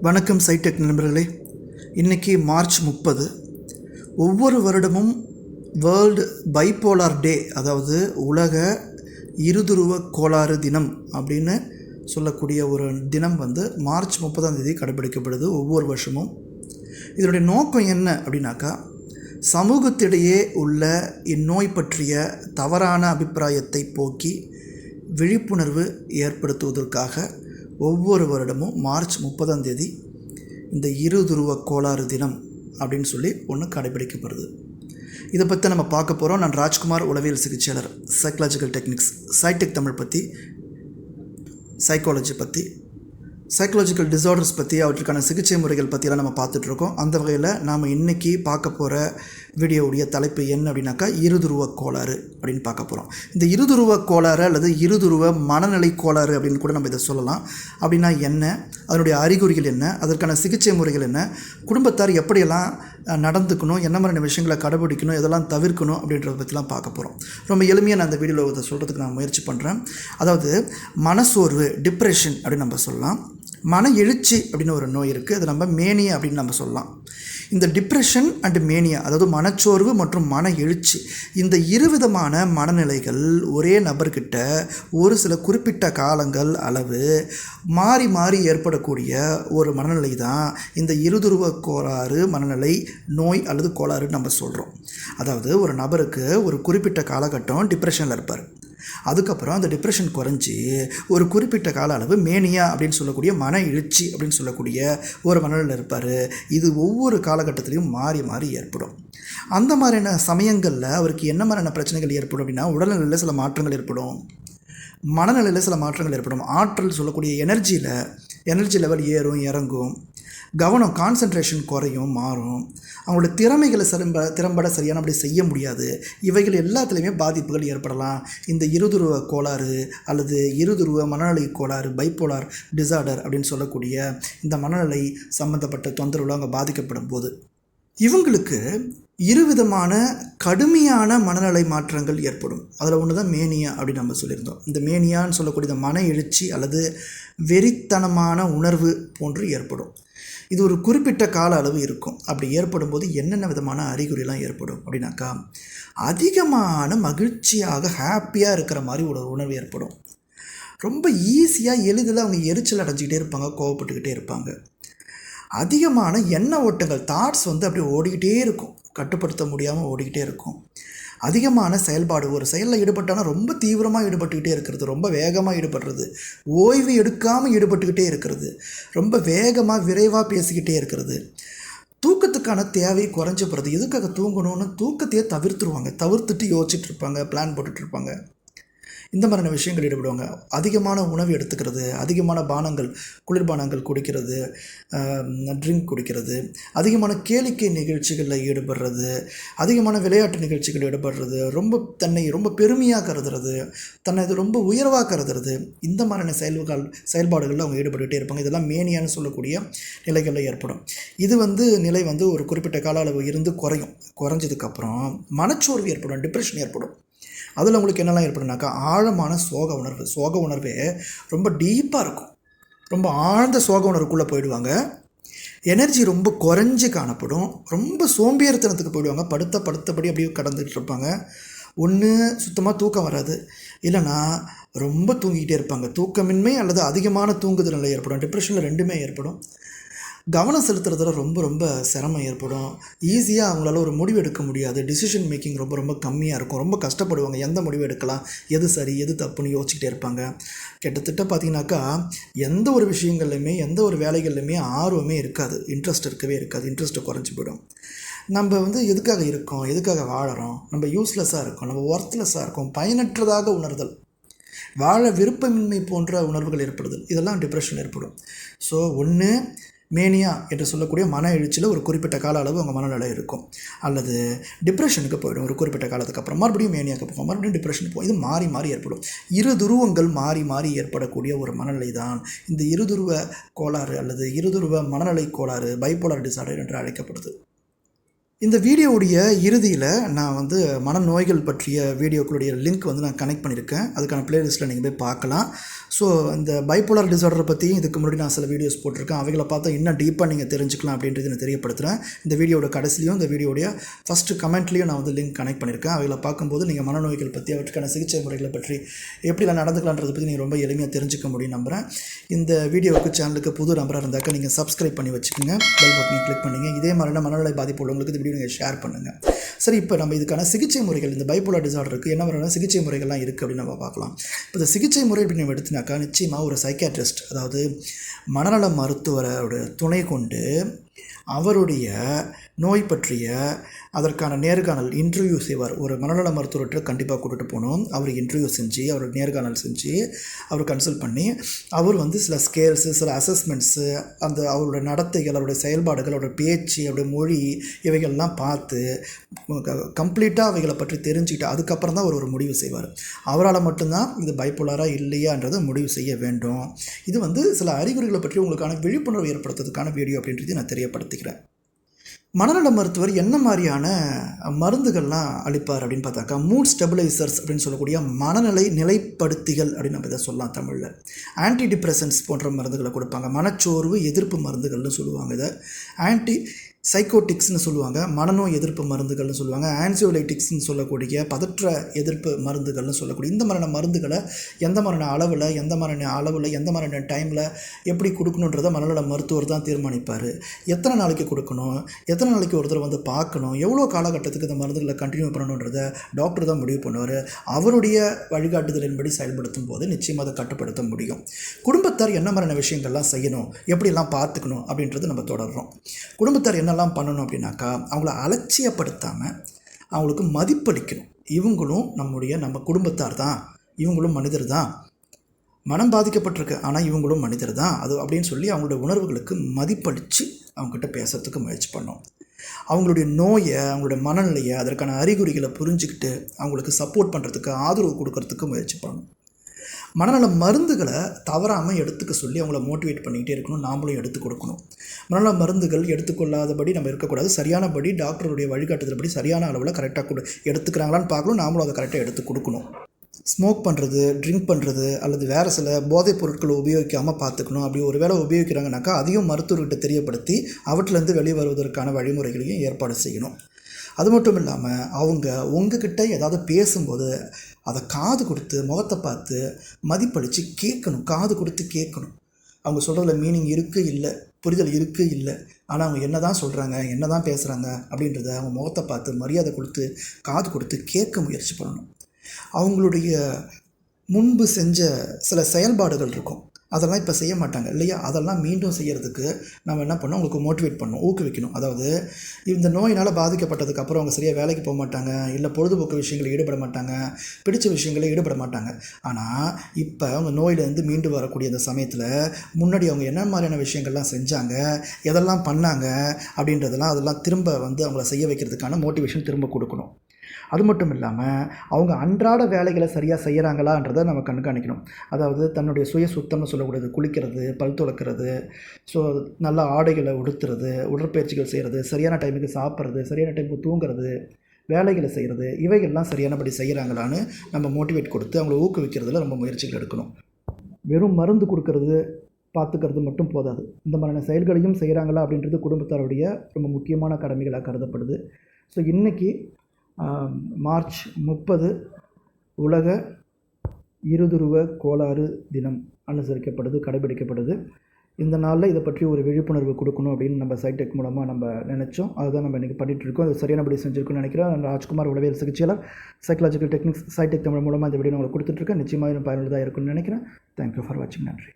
வணக்கம் சைடெக் நண்பர்களே. இன்றைக்கி மார்ச் முப்பது. ஒவ்வொரு வருடமும் வேர்ல்டு பைப்போலார் டே அதாவது உலக இருதுருவ கோளாறு தினம் அப்படின்னு சொல்லக்கூடிய ஒரு தினம் வந்து மார்ச் முப்பதாம் தேதி கடைபிடிக்கப்படுது ஒவ்வொரு வருஷமும். இதனுடைய நோக்கம் என்ன அப்படின்னாக்கா சமூகத்திடையே உள்ள இந்நோய் பற்றிய தவறான அபிப்பிராயத்தை போக்கி விழிப்புணர்வு ஏற்படுத்துவதற்காக ஒவ்வொரு வருடமும் மார்ச் முப்பதாம் தேதி இந்த இருதுருவ கோளாறு தினம் அப்படின்னு சொல்லி ஒன்று கடைபிடிக்கப்படுது. இதை பற்றி நம்ம பார்க்க போகிறோம் நான் ராஜ்குமார் உளவியல் சிகிச்சையாளர் சைக்கலாஜிக்கல் டெக்னிக்ஸ் சைடெக் தமிழ் பற்றி சைக்காலஜி பற்றி சைக்கலாஜிக்கல் டிசார்டர்ஸ் பற்றி அவற்றுக்கான சிகிச்சை முறைகள் பற்றியெல்லாம் நம்ம பார்த்துட்ருக்கோம் அந்த வகையில் நாம் இன்றைக்கி பார்க்க போகிற வீடியோவுடைய தலைப்பு என்ன அப்படின்னாக்கா இருதுருவ கோளாறு அப்படின்னு பார்க்க போகிறோம் இந்த இருதுருவ கோளாறு அல்லது இருதுருவ மனநிலை கோளாறு அப்படின்னு கூட நம்ம இதை சொல்லலாம். அப்படின்னா என்ன? அதனுடைய அறிகுறிகள் என்ன? அதற்கான சிகிச்சை முறைகள் என்ன? குடும்பத்தார் எப்படியெல்லாம் நடந்துக்கணும்? என்ன மாதிரியான விஷயங்களை கடைபிடிக்கணும்? இதெல்லாம் தவிர்க்கணும்? அப்படின்றத பற்றிலாம் பார்க்க போகிறோம் ரொம்ப எளிமையாக நான் அந்த வீடியோவில் இதை சொல்கிறதுக்கு நான் முயற்சி பண்ணுறேன் அதாவது மனசோர்வு டிப்ரெஷன் அப்படின்னு நம்ம சொல்லலாம். மன எழுச்சி அப்படின்னு ஒரு நோய் இருக்குது அது நம்ம மேனியா அப்படின்னு நம்ம சொல்லலாம். இந்த டிப்ரெஷன் அண்ட் மேனியா அதாவது மனச்சோர்வு மற்றும் மன எழுச்சி இந்த இருவிதமான மனநிலைகள் ஒரே நபர்கிட்ட ஒரு சில குறிப்பிட்ட காலங்கள் அளவு மாறி மாறி ஏற்படக்கூடிய ஒரு மனநிலை தான் இந்த இருதுருவ கோளாறு மனநிலை நோய் அல்லது கோளாறுன்னு நம்ம சொல்கிறோம் அதாவது ஒரு நபருக்கு ஒரு குறிப்பிட்ட காலகட்டம் டிப்ரெஷனில் இருப்பார். அதுக்கப்புறம் அந்த டிப்ரெஷன் குறைஞ்சி ஒரு குறிப்பிட்ட கால அளவு மேனியா அப்படின்னு சொல்லக்கூடிய மன எழுச்சி அப்படின்னு சொல்லக்கூடிய ஒரு மனநிலையில் இருப்பார். இது ஒவ்வொரு காலகட்டத்திலையும் மாறி மாறி ஏற்படும். அந்த மாதிரியான சமயங்களில் அவருக்கு என்ன மாதிரியான பிரச்சனைகள் ஏற்படும் அப்படின்னா உடல்நிலையில் சில மாற்றங்கள் ஏற்படும். மனநிலையில் சில மாற்றங்கள் ஏற்படும். ஆற்றல் சொல்லக்கூடிய எனர்ஜியில் எனர்ஜி லெவல் ஏறும் இறங்கும். கவனம் கான்சன்ட்ரேஷன் குறையும் மாறும். அவங்களோட திறமைகளை சிறம்ப திறம்பட சரியானபடி செய்ய முடியாது. இவைகள் எல்லாத்துலேயுமே பாதிப்புகள் ஏற்படலாம். இந்த இருதுருவ கோளாறு அல்லது இருதுருவ மனநிலை கோளாறு பைப்போலார் டிசார்டர் அப்படின்னு சொல்லக்கூடிய இந்த மனநிலை சம்மந்தப்பட்ட தொந்தரவுகள் அவங்க பாதிக்கப்படும் போது இவங்களுக்கு இருவிதமான கடுமையான மனநிலை மாற்றங்கள் ஏற்படும். அதில் ஒன்று தான் மேனியா அப்படின்னு நம்ம சொல்லியிருந்தோம். இந்த மேனியான்னு சொல்லக்கூடிய இந்த மன எழுச்சி அல்லது வெறித்தனமான உணர்வு போன்று ஏற்படும். இது ஒரு குறிப்பிட்ட கால அளவு இருக்கும். அப்படி ஏற்படும் போது என்னென்ன விதமான அறிகுறிலாம் ஏற்படும் அப்படின்னாக்கா அதிகமான மகிழ்ச்சியாக ஹாப்பியாக இருக்கிற மாதிரி ஒரு உணர்வு ஏற்படும். ரொம்ப ஈஸியாக எளிதில் அவங்க எரிச்சல் அடைஞ்சிக்கிட்டே இருப்பாங்க கோவப்பட்டுக்கிட்டே இருப்பாங்க. அதிகமான எண்ண ஓட்டங்கள் தாட்ஸ் வந்து அப்படியே ஓடிக்கிட்டே இருக்கும். கட்டுப்படுத்த முடியாமல் ஓடிக்கிட்டே இருக்கும். அதிகமான செயல்பாடு. ஒரு செயலில் ஈடுபட்டானா ரொம்ப தீவிரமாக ஈடுபட்டுக்கிட்டே இருக்கிறது. ரொம்ப வேகமாக ஈடுபடுறது. ஓய்வு எடுக்காமல் ஈடுபட்டுக்கிட்டே இருக்கிறது. ரொம்ப வேகமாக விரைவாக பேசிக்கிட்டே இருக்கிறது. தூக்கத்துக்கான தேவை குறைஞ்ச போகிறது எதுக்காக தூங்கணும்னு தூக்கத்தையே தவிர்த்துருவாங்க. தவிர்த்துட்டு யோசிச்சுட்டு இருப்பாங்க பிளான் போட்டுட்ருப்பாங்க இந்த மாதிரியான விஷயங்கள் ஈடுபடுவாங்க. அதிகமான உணவு எடுத்துக்கிறது அதிகமான பானங்கள் குளிர்பானங்கள் குடிக்கிறது ட்ரிங்க் குடிக்கிறது அதிகமான கேளிக்கை நிகழ்ச்சிகளில் ஈடுபடுறது அதிகமான விளையாட்டு நிகழ்ச்சிகள் ஈடுபடுறது ரொம்ப தன்னை ரொம்ப பெருமையாக கருதுறது தன்னை இது ரொம்ப உயர்வாக கருதுறது இந்த மாதிரியான செயல்கள் செயல்பாடுகளில் அவங்க ஈடுபட்டுகிட்டே இருப்பாங்க. இதெல்லாம் மேனியான்னு சொல்லக்கூடிய நிலைகளில் ஏற்படும். இது வந்து நிலை வந்து ஒரு குறிப்பிட்ட கால அளவு இருந்து குறையும். குறைஞ்சதுக்கப்புறம் மனச்சோர்வு ஏற்படும் டிப்ரெஷன் ஏற்படும். அதில் உங்களுக்கு என்னெல்லாம் ஏற்படுனாக்கா ஆழமான சோக உணர்வு. சோக உணர்வே ரொம்ப டீப்பாக இருக்கும். ரொம்ப ஆழ்ந்த சோக உணர்வுக்குள்ளே போயிடுவாங்க. எனர்ஜி ரொம்ப குறைஞ்சி காணப்படும். ரொம்ப சோம்பேறித்தனத்துக்கு போயிடுவாங்க. படுத்த படுத்தபடி அப்படியே கடந்துகிட்டு இருப்பாங்க. ஒன்று சுத்தமாக தூக்கம் வராது. இல்லைன்னா ரொம்ப தூங்கிக்கிட்டே இருப்பாங்க. தூக்கமின்மை அல்லது அதிகமான தூங்குதல் நிலை ஏற்படும். டிப்ரெஷனில் ரெண்டுமே ஏற்படும். கவனம் செலுத்துறதுல ரொம்ப ரொம்ப சிரமம் ஏற்படும். ஈஸியாக அவங்களால ஒரு முடிவு எடுக்க முடியாது. டிசிஷன் மேக்கிங் ரொம்ப ரொம்ப கம்மியாக இருக்கும். ரொம்ப கஷ்டப்படுவாங்க. எந்த முடிவு எடுக்கலாம்? எது சரி? எது தப்புன்னு யோசிச்சுட்டே இருப்பாங்க. கிட்டத்தட்ட பார்த்தீங்கன்னாக்கா எந்த ஒரு விஷயங்கள்லையுமே எந்த ஒரு வேலைகள்லையுமே ஆர்வமே இருக்காது. இன்ட்ரெஸ்ட் இருக்கவே இருக்காது. இன்ட்ரெஸ்ட்டு குறைஞ்சி போயிடும். நம்ம வந்து எதுக்காக இருக்கோம்? எதுக்காக வாழறோம்? நம்ம யூஸ்லெஸ்ஸாக இருக்கோம். நம்ம ஒர்த்லெஸ்ஸாக இருக்கோம். பயனற்றதாக உணர்தல். வாழ விருப்பமின்மை போன்ற உணர்வுகள் ஏற்படுது இதெல்லாம் டிப்ரெஷன் ஏற்படும். ஸோ ஒன்று மேனியா என்று சொல்லக்கூடிய மன எழுச்சியில் ஒரு குறிப்பிட்ட கால அளவு அவங்க மனநிலை இருக்கும். அல்லது டிப்ரெஷனுக்கு போயிடும். ஒரு குறிப்பிட்ட காலத்துக்கு அப்புறம் மறுபடியும் மேனியாக்கு போகும். மறுபடியும் டிப்ரெஷன் போகும். இது மாறி மாறி ஏற்படும். இரு துருவங்கள் மாறி மாறி ஏற்படக்கூடிய ஒரு மனநிலை தான் இந்த இருதுருவ கோளாறு அல்லது இருதுருவ மனநிலை கோளாறு பைப்போலார் டிசார்டர் என்று அழைக்கப்படுது. இந்த வீடியோவுடைய இறுதியில் நான் வந்து மனநோய்கள் பற்றிய வீடியோக்களுடைய லிங்க் வந்து நான் கனெக்ட் பண்ணியிருக்கேன். அதுக்கான பிளேலிஸ்ட்டில் நீங்கள் போய் பார்க்கலாம். ஸோ இந்த பைப்போலார் டிசார்டரை பற்றியும் இதுக்கு முன்னாடி நான் சில வீடியோஸ் போட்டிருக்கேன். அவைகளை பார்த்தா இன்னும் டீப்பாக நீங்கள் தெரிஞ்சுக்கலாம் அப்படின்றது நான் தெரியப்படுத்துகிறேன் இந்த வீடியோட கடைசிலையும் இந்த வீடியோடைய ஃபஸ்ட்டு கமெண்ட்லேயும் நான் வந்து லிங்க் கனெக்ட் பண்ணியிருக்கேன். அவைகளை பார்க்கும்போது நீங்கள் மனநோய்கள் பற்றி அவற்றுக்கான சிகிச்சை முறைகளை பற்றி எப்படிலாம் நடந்துக்கலான்றதை பற்றி நீங்கள் ரொம்ப எளிமையாக தெரிஞ்சுக்க முடியும் நம்புகிறேன் இந்த வீடியோவுக்கு சேனலுக்கு புது நம்பராக இருந்தாக்கா நீங்கள் சப்ஸ்கிரைப் பண்ணி வச்சுக்கோங்க. பெல் பட்டனை கிளிக் பண்ணுங்கள் இதே மாதிரியான மனநல பாதிப்பு உள்ளவங்களுக்கு வீடியோ ஷேர் பண்ணுங்கள் சரி இப்போ நம்ம இதுக்கான சிகிச்சை முறைகள் இந்த பைப்போலர் டிசார்டருக்கு என்ன மாதிரியான சிகிச்சை முறைகள்லாம் இருக்குது அப்படின்னு நம்ம பார்க்கலாம். இப்போ இந்த சிகிச்சை முறை அப்படின்னு நம்ம எடுத்தினாக்கா நிச்சயமாக ஒரு சைக்காட்ரிஸ்ட் அதாவது மனநல மருத்துவரோட துணை கொண்டு அவருடைய நோய் பற்றிய அதற்கான நேர்காணல் இன்டர்வியூ செய்வார். ஒரு மனநல மருத்துவர்கிட்ட கண்டிப்பாக கூட்டிகிட்டு போகணும். அவர் இன்டர்வியூ செஞ்சு அவர் நேர்காணல் செஞ்சு அவர் கன்சல்ட் பண்ணி அவர் வந்து சில ஸ்கேல்ஸு சில அசஸ்மெண்ட்ஸு அந்த அவரோட நடத்தைகள் அவருடைய செயல்பாடுகள் அவருடைய பேச்சு அவருடைய மொழி இவைகள்லாம் பார்த்து கம்ப்ளீட்டாக அவைகளை பற்றி தெரிஞ்சுக்கிட்டு அதுக்கப்புறம் தான் அவர் ஒரு முடிவு செய்வார். அவரால் மட்டும்தான் இது பைப்போலாராக இல்லையான்றதை முடிவு செய்ய வேண்டும். இது வந்து சில அறிகுறிகளை பற்றி உங்களுக்கான விழிப்புணர்வு ஏற்படுத்துறதுக்கான வீடியோ அப்படின்றது நான் தெரியப்படுத்திக்கிறேன் மனநல மருத்துவர் என்ன மாதிரியான மருந்துகள்லாம் அளிப்பார் அப்படின்னு பார்த்தாக்கா மூட் ஸ்டெபிளைசர்ஸ் அப்படின்னு சொல்லக்கூடிய மனநிலை நிலைப்படுத்திகள் அப்படின்னு நம்ம இதை சொல்லலாம் தமிழில். ஆன்டி டிப்ரெசன்ஸ் போன்ற மருந்துகளை கொடுப்பாங்க. மனச்சோர்வு எதிர்ப்பு மருந்துகள்னு சொல்லுவாங்க இதை. ஆன்டி சைக்கோட்டிக்ஸ்னு சொல்லுவாங்க மனநோய் எதிர்ப்பு மருந்துகள்னு சொல்லுவாங்க ஆன்சியோலைட்டிக்ஸ்னு சொல்லக்கூடிய பதற்ற எதிர்ப்பு மருந்துகள்னு சொல்லக்கூடிய இந்த மாதிரியான மருந்துகளை எந்த மாதிரியான அளவில் எந்த மாதிரியான அளவில் எந்த மாதிரியான டைமில் எப்படி கொடுக்கணுன்றதை மனநல மருத்துவர் தான் தீர்மானிப்பார். எத்தனை நாளைக்கு கொடுக்கணும் எத்தனை நாளைக்கு ஒருத்தர் வந்து பார்க்கணும் எவ்வளோ காலகட்டத்துக்கு இந்த மருந்துகளை கண்டினியூ பண்ணணுன்றதை டாக்டர் தான் முடிவு பண்ணுவார். அவருடைய வழிகாட்டுதலின்படி செயல்படுத்தும் போது நிச்சயமாக அதை கட்டுப்படுத்த முடியும். குடும்பத்தார் என்ன மாதிரியான விஷயங்கள்லாம் செய்யணும் எப்படிலாம் பார்த்துக்கணும் அப்படின்றது நம்ம தொடர்றோம். குடும்பத்தார் என்ன என்னெல்லாம் பண்ணணும் அப்படின்னாக்கா அவங்கள அலட்சியப்படுத்தாமல் அவங்களுக்கு மதிப்பளிக்கணும். இவங்களும் நம்முடைய நம்ம குடும்பத்தார் தான். இவங்களும் மனிதர் தான். மனம் பாதிக்கப்பட்டிருக்கு ஆனால் இவங்களும் மனிதர் தான். அது அப்படின்னு சொல்லி அவங்களுடைய உணர்வுகளுக்கு மதிப்பளித்து அவங்ககிட்ட பேசுறதுக்கு முயற்சி பண்ணோம். அவங்களுடைய நோயை அவங்களுடைய மனநிலையை அதற்கான அறிகுறிகளை புரிஞ்சுக்கிட்டு அவங்களுக்கு சப்போர்ட் பண்ணுறதுக்கு ஆதரவு கொடுக்கறதுக்கு முயற்சி பண்ணணும் மனநல மருந்துகளை தவறாமல் எடுத்துக்க சொல்லி அவங்கள மோட்டிவேட் பண்ணிக்கிட்டே இருக்கணும். நாமளும் எடுத்து கொடுக்கணும். மனநல மருந்துகள் எடுத்துக்கொள்ளாதபடி நம்ம இருக்கக்கூடாது. சரியானபடி டாக்டருடைய வழிகாட்டுதல்படி சரியான அளவில் கரெக்டாக கொடு எடுத்துக்கிறாங்களான்னு பார்க்கணும். நாமளும் அதை கரெக்டாக எடுத்து கொடுக்கணும். ஸ்மோக் பண்ணுறது ட்ரிங்க் பண்ணுறது அல்லது வேறு சில போதைப் பொருட்களை உபயோகிக்காமல் பார்த்துக்கணும். அப்படி ஒரு வேளை உபயோகிக்கிறாங்கனாக்கா அதையும் மருத்துவர்கிட்ட தெரியப்படுத்தி அவற்றிலேருந்து வெளியே வருவதற்கான வழிமுறைகளையும் ஏற்பாடு செய்யணும். அது மட்டும் இல்லாமல் அவங்க உங்ககிட்ட ஏதாவது பேசும்போது அதை காது கொடுத்து முகத்தை பார்த்து மதிப்பளித்து கேட்கணும். காது கொடுத்து கேட்கணும். அவங்க சொல்கிறதுல மீனிங் இருக்குது இல்லை புரிதல் இருக்குது இல்லை ஆனால் அவங்க என்ன தான் சொல்கிறாங்க என்ன தான் பேசுகிறாங்க அப்படின்றத அவங்க முகத்தை பார்த்து மரியாதை கொடுத்து காது கொடுத்து கேட்க முயற்சி பண்ணணும். அவங்களுடைய முன்பு செஞ்ச சில செயல்பாடுகள் இருக்கும். அதெல்லாம் இப்போ செய்ய மாட்டாங்க இல்லையா? அதெல்லாம் மீண்டும் செய்கிறதுக்கு நம்ம என்ன பண்ணோம் அவங்களுக்கு மோட்டிவேட் பண்ணணும் ஊக்குவிக்கணும். அதாவது இந்த நோயினால் பாதிக்கப்பட்டதுக்கப்புறம் அவங்க சரியாக வேலைக்கு போக மாட்டாங்க இல்லை பொழுதுபோக்கு விஷயங்களில் ஈடுபட மாட்டாங்க பிடிச்ச விஷயங்களில் ஈடுபட மாட்டாங்க. ஆனால் இப்போ அவங்க நோயிலேருந்து மீண்டு வரக்கூடிய அந்த சமயத்தில் முன்னாடி அவங்க என்ன மாதிரியான விஷயங்கள்லாம் செஞ்சாங்க எதெல்லாம் பண்ணாங்க அப்படின்றதெல்லாம் அதெல்லாம் திரும்ப வந்து அவங்கள செய்ய வைக்கிறதுக்கான மோட்டிவேஷன் திரும்ப கொடுக்கணும். அது மட்டும் இல்லாமல் அவங்க அன்றாட வேலைகளை சரியாக செய்கிறாங்களான்றதை நம்ம கண்காணிக்கணும். அதாவது தன்னுடைய சுய சுத்தம்னு சொல்லக்கூடியது குளிக்கிறது பல் துளக்கிறது ஸோ நல்ல ஆடைகளை உடுத்துறது உடற்பயிற்சிகள் செய்கிறது சரியான டைமுக்கு சாப்பிட்றது சரியான டைமுக்கு தூங்குறது வேலைகளை செய்கிறது இவைகள்லாம் சரியானபடி செய்கிறாங்களான்னு நம்ம மோட்டிவேட் கொடுத்து அவங்கள ஊக்குவிக்கிறதுல நம்ம முயற்சிகள் எடுக்கணும். வெறும் மருந்து கொடுக்கறது பார்த்துக்கிறது மட்டும் போதாது. இந்த மாதிரியான செயல்களையும் செய்கிறாங்களா அப்படின்றது குடும்பத்தாருடைய ரொம்ப முக்கியமான கடமைகளாக கருதப்படுது. ஸோ இன்றைக்கி மார்ச் முப்பது உலக இருதுருவ கோளாறு தினம் அனுசரிக்கப்படுது கடைபிடிக்கப்படுது இந்த நாளில் இதை பற்றி ஒரு விழிப்புணர்வு கொடுக்கணும் அப்படின்னு நம்ம சைடெக் மூலமாக நம்ம நினச்சோம். அதுதான் நம்ம இன்றைக்கி பண்ணிகிட்ருக்கோம் அது சரியானபடி செஞ்சுருக்கோம்னு நினைக்கிறேன். ராஜ்குமார் உளவியல் சிகிச்சையாளர் சைக்கலாஜிக்கல் டெக்னிக்ஸ் சைடெக் தமிழ் மூலமாக இந்த வீடியோ உங்களுக்கு கொடுத்துட்ருக்கேன் நிச்சயமாக பயனுள்ளதாக இருக்கும்னு நினைக்கிறேன். தேங்க்யூ ஃபார் வாட்சிங் நன்றி.